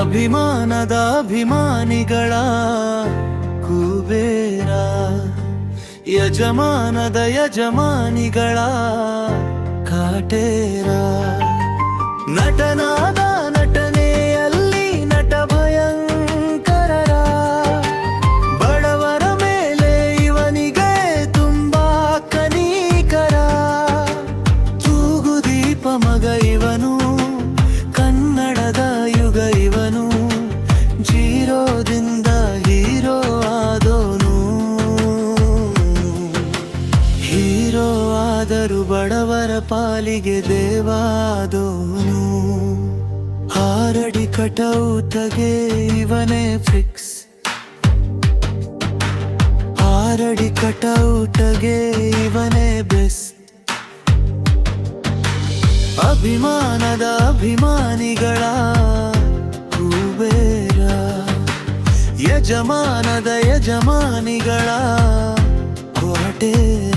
ಅಭಿಮಾನದ ಅಭಿಮಾನಿಗಳ ಕುಬೇರ ಯಜಮಾನದ ಯಜಮಾನಿಗಳ ಕಾಟೇರ. ಆದರೂ ಬಡವರ ಪಾಲಿಗೆ ದೇವಾದೋನು. ಆರಡಿ ಕಟೌತಗೆ ಇವನೇ ಫಿಕ್ಸ್ ಆರಡಿ ಕಟೌಟಗೆ ಇವನೇ ಬೆಸ್ ಅಭಿಮಾನದ ಅಭಿಮಾನಿಗಳ ಕುಬೇರ. ಯಜಮಾನದ ಯಜಮಾನಿಗಳ ಕ್ವಾಟೇರ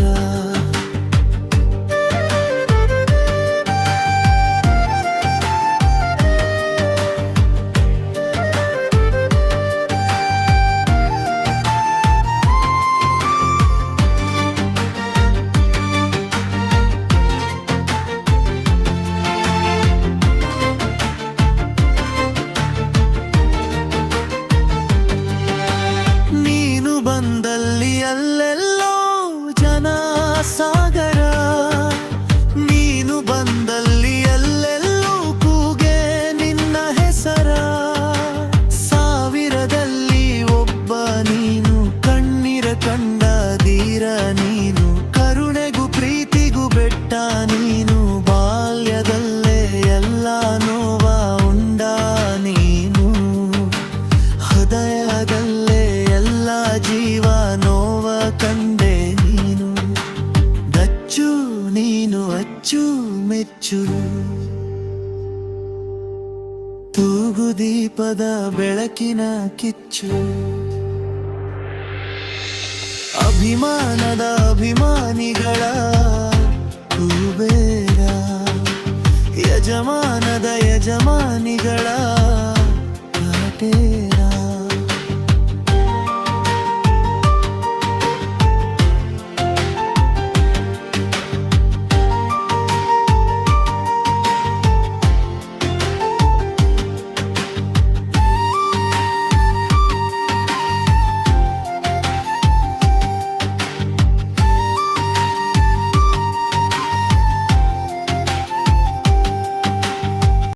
ಧೀರ ನೀನು, ಕರುಣೆಗೂ ಪ್ರೀತಿಗೂ ಬೆಟ್ಟ ನೀನು, ಬಾಲ್ಯದಲ್ಲೇ ಎಲ್ಲ ನೋವ ಉಂಡ ನೀನು. ಹೃದಯದಲ್ಲೇ ಎಲ್ಲ ಜೀವ ನೋವ ಕಂಡೆ ನೀನು. ದಚ್ಚು ನೀನು, ಅಚ್ಚು ಮೆಚ್ಚು. ತೂಗು ದೀಪದ ಬೆಳಕಿನ ಕಿಚ್ಚು. ಅಭಿಮಾನದ ಅಭಿಮಾನಿಗಳ ಕುಬೇರ ಯಜಮಾನದ ಯಜಮಾನಿಗಳ ಕಾಟೇರ.